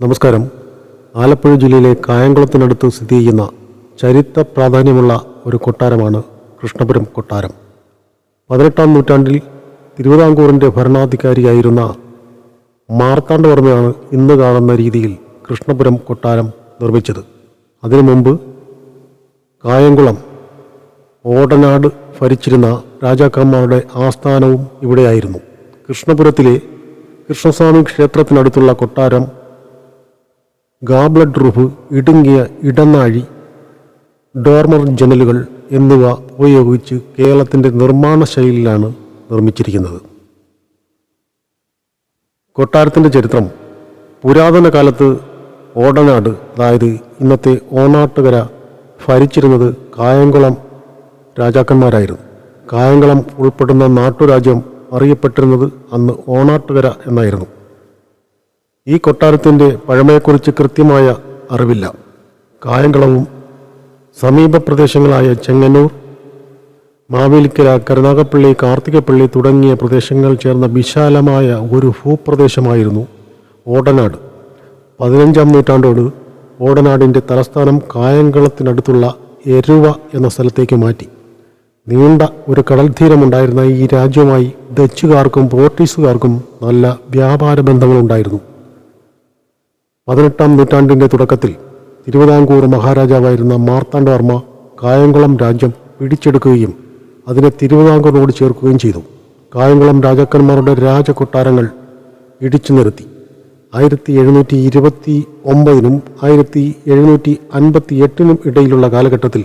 നമസ്കാരം. ആലപ്പുഴ ജില്ലയിലെ കായംകുളത്തിനടുത്ത് സ്ഥിതി ചെയ്യുന്ന ചരിത്ര പ്രാധാന്യമുള്ള ഒരു കൊട്ടാരമാണ് കൃഷ്ണപുരം കൊട്ടാരം. പതിനെട്ടാം നൂറ്റാണ്ടിൽ തിരുവിതാംകൂറിന്റെ ഭരണാധികാരിയായിരുന്ന മാർത്താണ്ഡവർമ്മയാണ് ഇന്ന് കാണുന്ന രീതിയിൽ കൃഷ്ണപുരം കൊട്ടാരം നിർമ്മിച്ചത്. അതിനു മുമ്പ് കായംകുളം ഓടനാട് ഭരിച്ചിരുന്ന രാജാക്കന്മാരുടെ ആസ്ഥാനവും ഇവിടെയായിരുന്നു. കൃഷ്ണപുരത്തിലെ കൃഷ്ണസ്വാമി ക്ഷേത്രത്തിനടുത്തുള്ള കൊട്ടാരം ഗാബ്ലഡ് റൂഫ് ഇടുങ്ങിയ ഇടനാഴി ഡോർമർ ജനലുകൾ എന്നിവ ഉപയോഗിച്ച് കേരളത്തിന്റെ നിർമ്മാണ ശൈലിയിലാണ് നിർമ്മിച്ചിരിക്കുന്നത്. കൊട്ടാരത്തിന്റെ ചരിത്രം. പുരാതന കാലത്ത് ഓടനാട് അതായത് ഇന്നത്തെ ഓണാട്ടുകര ഭരിച്ചിരുന്നത് കായംകുളം രാജാക്കന്മാരായിരുന്നു. കായംകുളം ഉൾപ്പെടുന്ന നാട്ടുരാജ്യം അറിയപ്പെട്ടിരുന്നത് അന്ന് ഓണാട്ടുകര എന്നായിരുന്നു. ഈ കൊട്ടാരത്തിന്റെ പഴമയെക്കുറിച്ച് കൃത്യമായ അറിവില്ല. കായംകുളവും സമീപ പ്രദേശങ്ങളായ ചെങ്ങന്നൂർ മാവേലിക്കര കരുനാഗപ്പള്ളി കാർത്തികപ്പള്ളി തുടങ്ങിയ പ്രദേശങ്ങൾ ചേർന്ന വിശാലമായ ഒരു ഭൂപ്രദേശമായിരുന്നു ഓടനാട്. പതിനഞ്ചാം നൂറ്റാണ്ടോട് ഓടനാടിന്റെ തലസ്ഥാനം കായംകുളത്തിനടുത്തുള്ള എരുവ എന്ന സ്ഥലത്തേക്ക് മാറ്റി. നീണ്ട ഒരു കടൽ തീരമുണ്ടായിരുന്ന ഈ രാജ്യവുമായി ഡച്ചുകാർക്കും പോർട്ടീസുകാർക്കും നല്ല വ്യാപാര ബന്ധങ്ങളുണ്ടായിരുന്നു പതിനെട്ടാം നൂറ്റാണ്ടിന്റെ തുടക്കത്തിൽ തിരുവിതാംകൂർ മഹാരാജാവായിരുന്ന മാർത്താണ്ഡവർമ്മ കായംകുളം രാജ്യം പിടിച്ചെടുക്കുകയും അതിനെ തിരുവിതാംകൂറിനോട് ചേർക്കുകയും ചെയ്തു. കായംകുളം രാജാക്കന്മാരുടെ രാജകൊട്ടാരങ്ങൾ ഇടിച്ചു നിർത്തി. ആയിരത്തി എഴുന്നൂറ്റി ഇരുപത്തി ഒമ്പതിനും ആയിരത്തി എഴുന്നൂറ്റി അൻപത്തി എട്ടിനും ഇടയിലുള്ള കാലഘട്ടത്തിൽ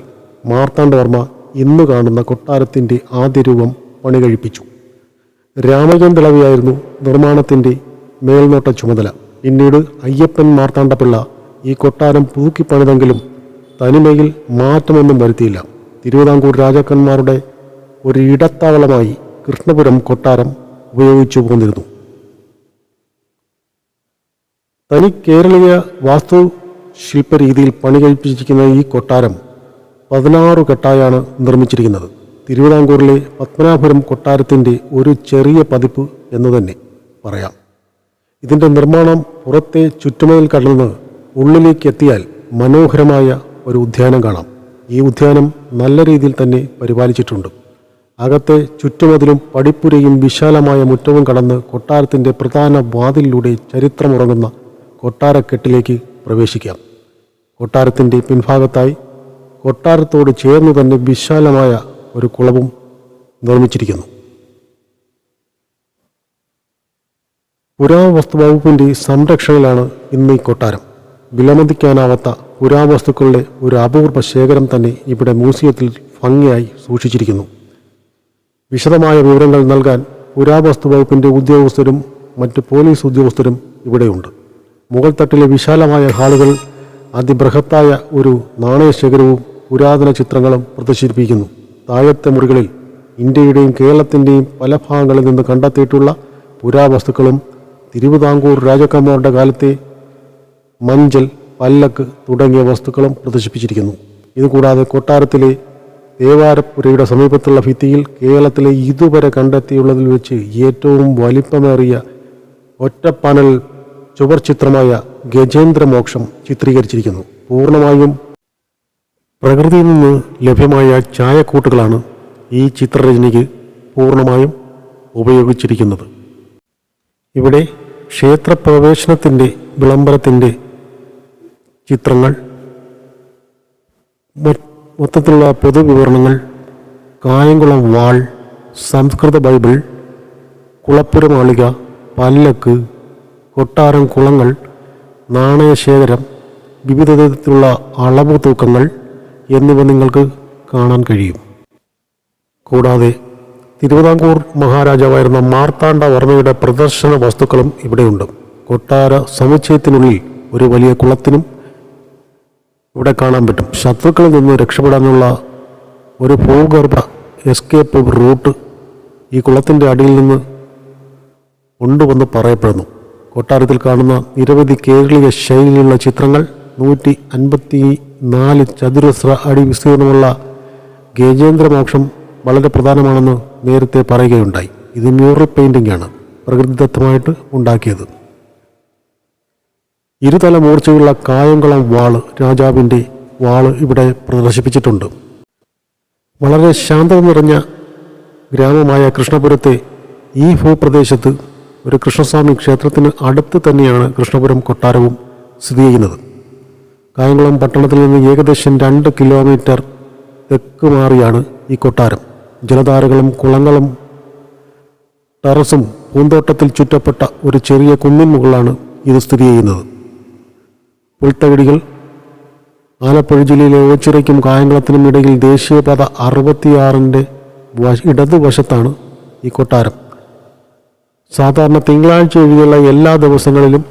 മാർത്താണ്ഡവർമ്മ ഇന്ന് കാണുന്ന കൊട്ടാരത്തിന്റെ ആദ്യ രൂപം പണികഴിപ്പിച്ചു. രാമജൻ ദളവിയായിരുന്നു നിർമ്മാണത്തിന്റെ മേൽനോട്ട ചുമതല. പിന്നീട് അയ്യപ്പൻ മാർത്താണ്ഡപിള്ള ഈ കൊട്ടാരം പുതുക്കി പണിതെങ്കിലും തനിമയിൽ മാറ്റമൊന്നും വരുത്തിയില്ല. തിരുവിതാംകൂർ രാജാക്കന്മാരുടെ ഒരു ഇടത്താവളമായി കൃഷ്ണപുരം കൊട്ടാരം ഉപയോഗിച്ചു പോന്നിരുന്നു. തനി കേരളീയ വാസ്തു ശില്പരീതിയിൽ പണി കഴിപ്പിച്ചിരിക്കുന്ന ഈ കൊട്ടാരം പതിനാറ് കെട്ടായാണ് നിർമ്മിച്ചിരിക്കുന്നത്. തിരുവിതാംകൂറിലെ പത്മനാഭപുരം കൊട്ടാരത്തിന്റെ ഒരു ചെറിയ പതിപ്പ് എന്ന് തന്നെ പറയാം. ഇതിന്റെ നിർമ്മാണം പുറത്തെ ചുറ്റുമതിൽ കടന്ന് ഉള്ളിലേക്ക് എത്തിയാൽ മനോഹരമായ ഒരു ഉദ്യാനം കാണാം. ഈ ഉദ്യാനം നല്ല രീതിയിൽ തന്നെ പരിപാലിച്ചിട്ടുണ്ട്. അകത്തെ ചുറ്റുമതിലും പടിപ്പുരയും വിശാലമായ മുറ്റവും കടന്ന് കൊട്ടാരത്തിന്റെ പ്രധാന വാതിലിലൂടെ ചരിത്രമുറങ്ങുന്ന കൊട്ടാരക്കെട്ടിലേക്ക് പ്രവേശിക്കാം. കൊട്ടാരത്തിന്റെ പിൻഭാഗത്തായി കൊട്ടാരത്തോട് ചേർന്ന് തന്നെ വിശാലമായ ഒരു കുളവും നിർമ്മിച്ചിരിക്കുന്നു. പുരാവസ്തു വകുപ്പിന്റെ സംരക്ഷണയിലാണ് ഇന്ന് ഈ കൊട്ടാരം. വിലമതിക്കാനാവാത്ത പുരാവസ്തുക്കളുടെ ഒരു അപൂർവ ശേഖരം തന്നെ ഇവിടെ മ്യൂസിയത്തിൽ ഭംഗിയായി സൂക്ഷിച്ചിരിക്കുന്നു. വിശദമായ വിവരങ്ങൾ നൽകാൻ പുരാവസ്തു വകുപ്പിന്റെ ഉദ്യോഗസ്ഥരും മറ്റ് പോലീസ് ഉദ്യോഗസ്ഥരും ഇവിടെയുണ്ട്. മുഗൾ തട്ടിലെ വിശാലമായ ഹാളുകൾ അതിബൃഹത്തായ ഒരു നാണയശേഖരവും പുരാതന ചിത്രങ്ങളും പ്രദർശിപ്പിക്കുന്നു. താഴത്തെ മുറികളിൽ ഇന്ത്യയുടെയും കേരളത്തിന്റെയും പല ഭാഗങ്ങളിൽ നിന്ന് കണ്ടെത്തിയിട്ടുള്ള പുരാവസ്തുക്കളും തിരുവിതാംകൂർ രാജാക്കന്മാരുടെ കാലത്തെ മഞ്ചൽ പല്ലക്ക് തുടങ്ങിയ വസ്തുക്കളും പ്രദർശിപ്പിച്ചിരിക്കുന്നു. ഇതുകൂടാതെ കൊട്ടാരത്തിലെ ദേവാരപ്പുരയുടെ സമീപത്തുള്ള ഭിത്തിയിൽ കേരളത്തിലെ ഇതുവരെ കണ്ടെത്തിയുള്ളതിൽ വെച്ച് ഏറ്റവും വലിപ്പമേറിയ ഒറ്റപ്പാനൽ ചുവർ ചിത്രമായ ഗജേന്ദ്രമോക്ഷം ചിത്രീകരിച്ചിരിക്കുന്നു. പൂർണമായും പ്രകൃതിയിൽ നിന്ന് ലഭ്യമായ ചായക്കൂട്ടുകളാണ് ഈ ചിത്രരചനയ്ക്ക് പൂർണമായും ഉപയോഗിച്ചിരിക്കുന്നത്. ഇവിടെ ക്ഷേത്രപ്രവേശനത്തിന്റെ വിളംബരത്തിന്റെ ചിത്രങ്ങൾ മൊത്തത്തിലുള്ള പൊതുവിവരണങ്ങൾ കായംകുളം വാൾ സംസ്കൃത ബൈബിൾ കുളപ്പുര മാളിക പല്ലക്ക് കൊട്ടാരം കുളങ്ങൾ നാണയശേഖരം വിവിധ തരത്തിലുള്ള അളവ് തൂക്കങ്ങൾ എന്നിവ നിങ്ങൾക്ക് കാണാൻ കഴിയും. കൂടാതെ തിരുവിതാംകൂർ മഹാരാജാവായിരുന്ന മാർത്താണ്ഡവർമ്മയുടെ പ്രദർശന വസ്തുക്കളും ഇവിടെയുണ്ട്. കൊട്ടാര സമുച്ചയത്തിനുള്ളിൽ ഒരു വലിയ കുളത്തിനും ഇവിടെ കാണാൻ പറ്റും. ശത്രുക്കളിൽ നിന്ന് രക്ഷപ്പെടാനുള്ള ഒരു ഭൂഗർഭ എസ്കേപ്പ് റൂട്ട് ഈ കുളത്തിന്റെ അടിയിൽ നിന്ന് ഉണ്ടുവെന്ന് പറയപ്പെടുന്നു. കൊട്ടാരത്തിൽ കാണുന്ന നിരവധി കേരളീയ ശൈലിയിലുള്ള ചിത്രങ്ങൾ നൂറ്റി അൻപത്തി നാല് ചതുരശ്ര അടി വിസ്തീർണമുള്ള ഗജേന്ദ്രമോക്ഷം വളരെ പ്രധാനമാണെന്ന് നേരത്തെ പറയുകയുണ്ടായി. ഇത് മ്യൂറൽ പെയിന്റിംഗ് ആണ് പ്രകൃതിദത്തമായിട്ട് ഉണ്ടാക്കിയത്. ഇരുതല മൂർച്ചയുള്ള കായംകുളം വാൾ രാജാവിന്റെ വാൾ ഇവിടെ പ്രദർശിപ്പിച്ചിട്ടുണ്ട്. വളരെ ശാന്തത നിറഞ്ഞ ഗ്രാമമായ കൃഷ്ണപുരത്തെ ഈ ഭൂപ്രദേശത്ത് ഒരു കൃഷ്ണസ്വാമി ക്ഷേത്രത്തിന് അടുത്ത് തന്നെയാണ് കൃഷ്ണപുരം കൊട്ടാരവും സ്ഥിതി ചെയ്യുന്നത്. കായംകുളം പട്ടണത്തിൽ നിന്ന് ഏകദേശം രണ്ട് കിലോമീറ്റർ തെക്ക് മാറിയാണ് ഈ കൊട്ടാരം. ജലധാരകളും കുളങ്ങളും ടെറസും പൂന്തോട്ടത്തിൽ ചുറ്റപ്പെട്ട ഒരു ചെറിയ കുന്നിൻ മുകളിലാണ് ഇത് സ്ഥിതി ചെയ്യുന്നത്. പുൽത്തകിടികൾ ആലപ്പുഴ ജില്ലയിലെ ഓച്ചിറയ്ക്കും കായംകുളത്തിനും ഇടയിൽ ദേശീയപാത അറുപത്തിയാറിന്റെ വശ- ഇടതുവശത്താണ് ഈ കൊട്ടാരം. സാധാരണ തിങ്കളാഴ്ച ഒഴികെയുള്ള എല്ലാ ദിവസങ്ങളിലും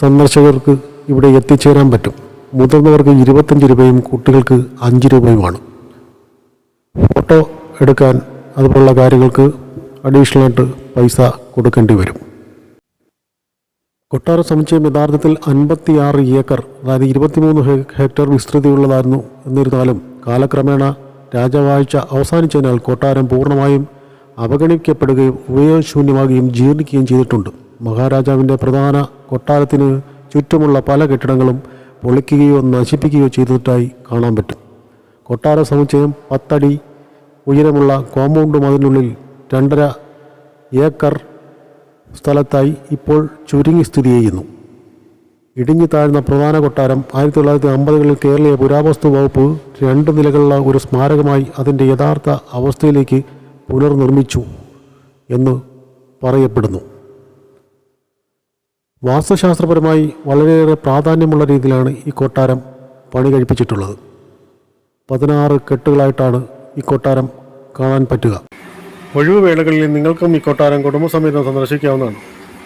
സന്ദർശകർക്ക് ഇവിടെ എത്തിച്ചേരാൻ പറ്റും. മുതിർന്നവർക്ക് ഇരുപത്തഞ്ച് രൂപയും കുട്ടികൾക്ക് അഞ്ച് രൂപയുമാണ്. ഫോട്ടോ എടുക്കാൻ അതുപോലുള്ള കാര്യങ്ങൾക്ക് അഡീഷണലായിട്ട് പൈസ കൊടുക്കേണ്ടി വരും. കൊട്ടാര സമുച്ചയം യഥാർത്ഥത്തിൽ അൻപത്തിയാറ് ഏക്കർ അതായത് ഇരുപത്തിമൂന്ന് ഹെക്ടർ വിസ്തൃതിയുള്ളതായിരുന്നു എന്നിരുന്നാലും കാലക്രമേണ രാജവാഴ്ച അവസാനിച്ചതിനാൽ കൊട്ടാരം പൂർണമായും അവഗണിക്കപ്പെടുകയും ഉപയോഗശൂന്യമാകുകയും ജീർണിക്കുകയും ചെയ്തിട്ടുണ്ട്. മഹാരാജാവിന്റെ പ്രധാന കൊട്ടാരത്തിന് ചുറ്റുമുള്ള പല കെട്ടിടങ്ങളും പൊളിക്കുകയോ നശിപ്പിക്കുകയോ ചെയ്തതായി കാണാൻ പറ്റും. കൊട്ടാര സമുച്ചയം പത്തടി ഉയരമുള്ള കോമ്പൗണ്ടും അതിനുള്ളിൽ രണ്ടര ഏക്കർ സ്ഥലത്തായി ഇപ്പോൾ ചുരുങ്ങി സ്ഥിതി ചെയ്യുന്നു. ഇടിഞ്ഞു താഴ്ന്ന പ്രധാന കൊട്ടാരം ആയിരത്തി തൊള്ളായിരത്തി അമ്പതുകളിൽ കേരളീയ പുരാവസ്തു വകുപ്പ് രണ്ട് നിലകളുള്ള ഒരു സ്മാരകമായി അതിന്റെ യഥാർത്ഥ അവസ്ഥയിലേക്ക് പുനർനിർമ്മിച്ചു എന്ന് പറയപ്പെടുന്നു. വാസ്തുശാസ്ത്രപരമായി വളരെയേറെ പ്രാധാന്യമുള്ള രീതിയിലാണ് ഈ കൊട്ടാരം പണി കഴിപ്പിച്ചിട്ടുള്ളത് പതിനാറ് കെട്ടുകളായിട്ടാണ് ഈ കൊട്ടാരം കാണാൻ പറ്റുക. ഒഴിവുവേളകളിൽ നിങ്ങൾക്കും ഈ കൊട്ടാരം കുടുംബസമേതം സന്ദർശിക്കാവുന്നതാണ്.